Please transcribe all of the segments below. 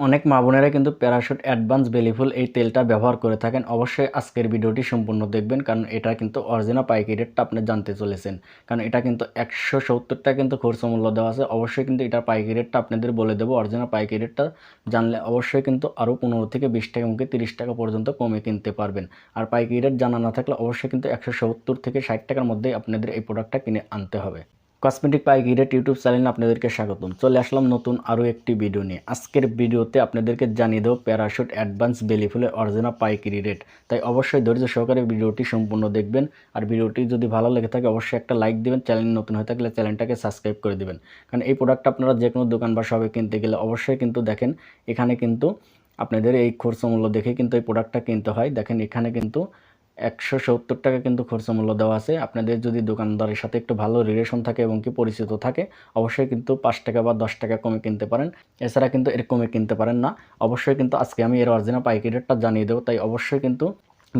অনেক মা বোনেরা কিন্তু প্যারাশুট অ্যাডভান্স বেলিফুল এই তেলটা ব্যবহার করে থাকেন। অবশ্যই আজকের ভিডিওটি সম্পূর্ণ দেখবেন, কারণ এটা কিন্তু অরিজিনাল পাইকারি রেটটা আপনি জানতে চলেছেন। কারণ এটা কিন্তু একশো সত্তরটা কিন্তু খরচা মূল্য দেওয়া আছে। অবশ্যই কিন্তু এটার পাইকারি রেটটা আপনাদের বলে দেবো। অরিজিনাল পাইকারি রেটটা জানলে অবশ্যই কিন্তু আরও পনেরো থেকে বিশ টাকা মুখে তিরিশ টাকা পর্যন্ত কমে কিনতে পারবেন। আর পাইকারি রেট জানা না থাকলে অবশ্যই কিন্তু একশো সত্তর থেকে ষাট টাকার মধ্যেই আপনাদের এই প্রোডাক্টটা কিনে আনতে হবে। কসমেটিক পাইকারি রেট ইউটিউব চ্যানেলে আপনাদেরকে স্বাগতম। চলে আসলাম নতুন আরও একটি ভিডিও নিয়ে। আজকের ভিডিওতে আপনাদেরকে জানিয়ে দেবো প্যারাশুট অ্যাডভান্স বেলিফুলের অরিজিনাল পাইকারি রেট তাই অবশ্যই ধৈর্য সহকারে ভিডিওটি সম্পূর্ণ দেখবেন। আর ভিডিওটি যদি ভালো লেগে থাকে, অবশ্যই একটা লাইক দেবেন। চ্যানেল নতুন হয়ে থাকলে চ্যানেলটাকে সাবস্ক্রাইব করে দেবেন। কারণ এই প্রোডাক্টটা আপনারা যে কোনো দোকান বা সবে কিনতে গেলে অবশ্যই কিন্তু দেখেন, এখানে কিন্তু আপনাদের এই খরচ মূল্য দেখে কিন্তু এই প্রোডাক্টটা কিনতে হয়। দেখেন, এখানে কিন্তু একশো সত্তর টাকা কিন্তু খরচা মূল্য দেওয়া আছে। আপনাদের যদি দোকানদারের সাথে একটু ভালো রিলেশন থাকে এবং কি পরিচিত থাকে, অবশ্যই কিন্তু পাঁচ টাকা বা দশ টাকা কমে কিনতে পারেন। এছাড়া কিন্তু এর কমে কিনতে পারেন না। অবশ্যই কিন্তু আজকে আমি এর অরিজিনাল পাইকারি রেটটা জানিয়ে দেবো। তাই অবশ্যই কিন্তু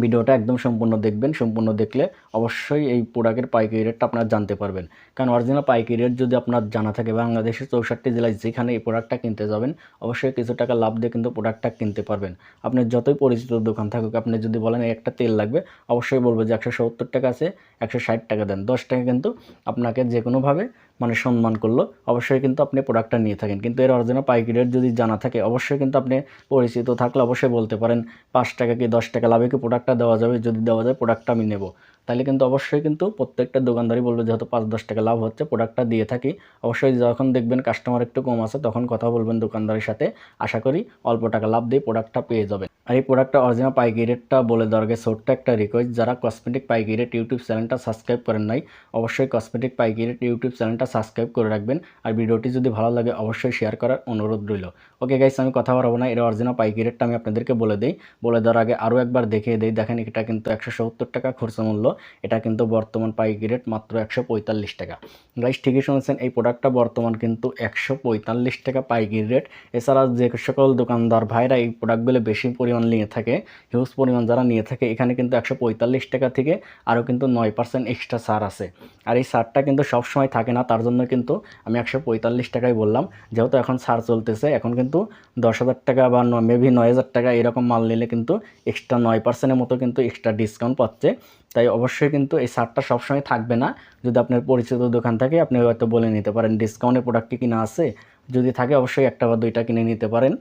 ভিডিওটা একদম সম্পূর্ণ দেখবেন, সম্পূর্ণ দেখলে অবশ্যই এই প্রোডাক্টের পাইকারি রেটটা আপনারা জানতে পারবেন। কারণ অরিজিনাল পাইকারি রেট যদি আপনার জানা থাকে, বাংলাদেশের চৌষট্টি জেলায় যেখানে এই প্রোডাক্টটা কিনতে যাবেন, অবশ্যই কিছু টাকা লাভ দিয়ে কিন্তু প্রোডাক্টটা কিনতে পারবেন। আপনি যতই পরিচিত দোকান থাকুক, আপনি যদি বলেন একটা তেল লাগবে, অবশ্যই বলব যে একশো সত্তর টাকা আছে, একশো ষাট টাকা দেন। দশ টাকা কিন্তু আপনাকে যে কোনোভাবে মানে সম্মান করল, অবশ্যই কিন্তু আপনি প্রোডাক্টটা নিয়ে থাকেন। কিন্তু এর অরিজিনাল পাইকারি রেট যদি জানা থাকে, অবশ্যই কিন্তু আপনি পরিচিত থাকলে অবশ্যই বলতে পারেন, পাঁচ টাকা কি দশ টাকা লাভে কি প্রোডাক্টটা দেওয়া যাবে? যদি দেওয়া যায় প্রোডাক্টটা আমি নেব। তাহলে কিন্তু অবশ্যই কিন্তু প্রত্যেকটা দোকানদারই বলবে যেহেতু পাঁচ দশ টাকা লাভ হচ্ছে প্রোডাক্টটা দিয়ে থাকি। অবশ্যই যখন দেখবেন কাস্টমার একটু কম আছে, তখন কথা বলবেন দোকানদারের সাথে। আশা করি অল্প টাকা লাভ দিয়ে প্রোডাক্টটা পেয়ে যাবেন। আর এই প্রোডাক্টটা অরিজিনাল পাইকারি রেটটা বলে দেওয়ার আগে ছোট্ট একটা রিকোয়েস্ট যারা কসমেটিক পাইকারি রেট ইউটিউব চ্যানেলটা সাবস্ক্রাইব করেন নাই, অবশ্যই কসমেটিক পাইকারি রেট ইউটিউব চ্যানেলটা সাবস্ক্রাইব করে রাখবেন। আর ভিডিওটি যদি ভালো লাগে, অবশ্যই শেয়ার করার অনুরোধ রইল। ওকে গাইস আমি কথা বলব না, এর অরিজিনাল পাইকারি রেটটা আমি আপনাদেরকে বলে দিই। বলে দেওয়ার আগে আরও একবার দেখিয়ে দিই, দেখেন এটা কিন্তু একশো সত্তর টাকা খরচা মূল্য, এটা কিন্তু বর্তমান পাইকারি রেট মাত্র একশো পঁয়তাল্লিশ টাকা। গাইস ঠিকই শুনেছেন, এই প্রোডাক্টটা বর্তমান কিন্তু একশো পঁয়তাল্লিশ টাকা পাইকারি রেট এছাড়া যে সকল দোকানদার, ভাইরা এই প্রোডাক্টগুলো বেশি পরিমাণ নিয়ে থাকে হিউজ পরিমাণ যারা নিয়ে থাকে, এখানে কিন্তু একশো পঁয়তাল্লিশ টাকা থেকে আরও কিন্তু নয় পার্সেন্ট এক্সট্রা ছাড় আছে। আর এই ছাড়টা কিন্তু সবসময় থাকে না, তার জন্য কিন্তু আমি একশো পঁয়তাল্লিশ টাকাই বললাম। যেহেতু এখন ছাড় চলতেছে, এখন কিন্তু দশ হাজার টাকা বা মেবি নয় হাজার টাকা এরকম মাল নিলে কিন্তু এক্সট্রা নয় পার্সেন্টের মতো কিন্তু এক্সট্রা ডিসকাউন্ট পাচ্ছে। তাই অবশ্যই কিন্তু এই ছাড়টা সবসময় থাকবে না। যদি আপনার পরিচিত দোকান থাকে, আপনি হয়তো বলে নিতে পারেন ডিসকাউন্টের প্রোডাক্ট কি কিনা আছে? যদি থাকে, অবশ্যই একটা বা দুইটা কিনে নিতে পারেন।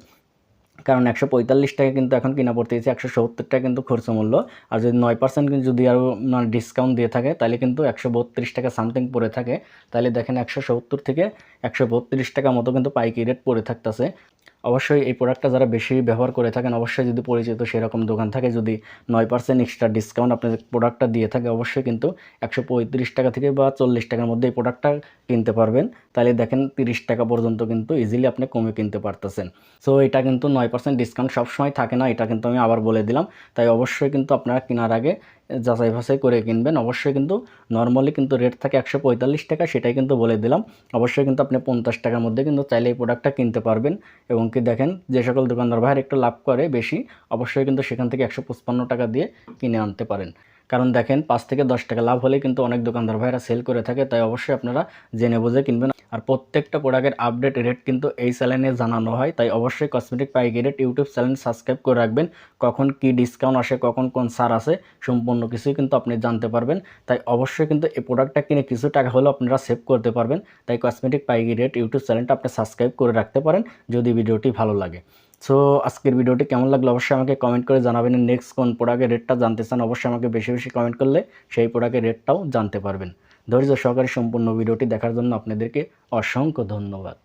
কারণ একশো পঁয়তাল্লিশ টাকা কিন্তু এখন কিনা পড়তে গেছে, একশো সত্তর টাকা কিন্তু খরচ মূল্য। আর যদি নয় পার্সেন্ট যদি আরও মানে ডিসকাউন্ট দিয়ে থাকে, তাহলে কিন্তু একশো বত্রিশ টাকা সামথিং পড়ে থাকে। তাহলে দেখেন একশো সত্তর থেকে একশো বত্রিশ টাকা মতো কিন্তু পাইকি রেট পড়ে থাকতেছে। অবশ্যই এই প্রোডাক্টটা যারা বেশি ব্যবহার করে থাকেন, অবশ্যই যদি পরিচিত সেরকম দোকান থাকে, যদি নয় পার্সেন্ট এক্সট্রা ডিসকাউন্ট আপনাদের প্রোডাক্টটা দিয়ে থাকে, অবশ্যই কিন্তু একশো পঁয়ত্রিশ টাকা থেকে বা চল্লিশ টাকার মধ্যে এই প্রোডাক্টটা কিনতে পারবেন। তাহলে দেখেন তিরিশ টাকা পর্যন্ত কিন্তু ইজিলি আপনি কমে কিনতে পারতেছেন। সো এটা কিন্তু নয় পার্সেন্ট ডিসকাউন্ট সবসময় থাকে না, এটা কিন্তু আমি আবার বলে দিলাম। তাই অবশ্যই কিন্তু আপনারা কেনার আগে যাচাই বাছাই করে কিনবেন। অবশ্যই কিন্তু নর্মালি কিন্তু রেট থাকে একশো পঁয়তাল্লিশ টাকা, সেটাই কিন্তু বলে দিলাম। অবশ্যই কিন্তু আপনি পঞ্চাশ টাকার মধ্যে কিন্তু চাইলে এই প্রোডাক্টটা কিনতে পারবেন। এবং কি দেখেন, যে সকল দোকানদার ভাইয়ের একটু লাভ করে বেশি, অবশ্যই কিন্তু সেখান থেকে একশো টাকা দিয়ে কিনে আনতে পারেন। কারণ দেখেন, পাঁচ থেকে দশ টাকা লাভ হলে কিন্তু অনেক দোকানদার ভাইরা সেল করে থাকে, তাই অবশ্যই আপনারা জেনে বুঝে কিনবেন। আর প্রত্যেকটা প্রোডাক্টের আপডেট রেট কিন্তু এই চ্যানেলে জানানো হয়, তাই অবশ্যই কসমেটিক পাইকারি রেট ইউটিউব চ্যানেল সাবস্ক্রাইব করে রাখবেন। কখন কি ডিসকাউন্ট আসে, কখন কোন সার আসে, সম্পূর্ণ কিছুই কিন্তু আপনি জানতে পারবেন। তাই অবশ্যই কিন্তু এই প্রোডাক্টটা কিনে কিছু টাকা হলেও আপনারা সেভ করতে পারবেন। তাই কসমেটিক পাইকারি রেট ইউটিউব চ্যানেলটা আপনি সাবস্ক্রাইব করে রাখতে পারেন, যদি ভিডিওটি ভালো লাগে। সো আজকের ভিডিওটি কেমন লাগল অবশ্যই আমাকে কমেন্ট করে জানাবেন। নেক্সট কোন প্রোডাক্টের রেটটা জানতে চান, অবশ্যই আমাকে বেশি বেশি কমেন্ট করলে সেই প্রোডাক্টের রেটটাও জানতে পারবেন। ধৈর্য সহকারে সম্পূর্ণ ভিডিওটি দেখার জন্য আপনাদেরকে অসংখ্য ধন্যবাদ।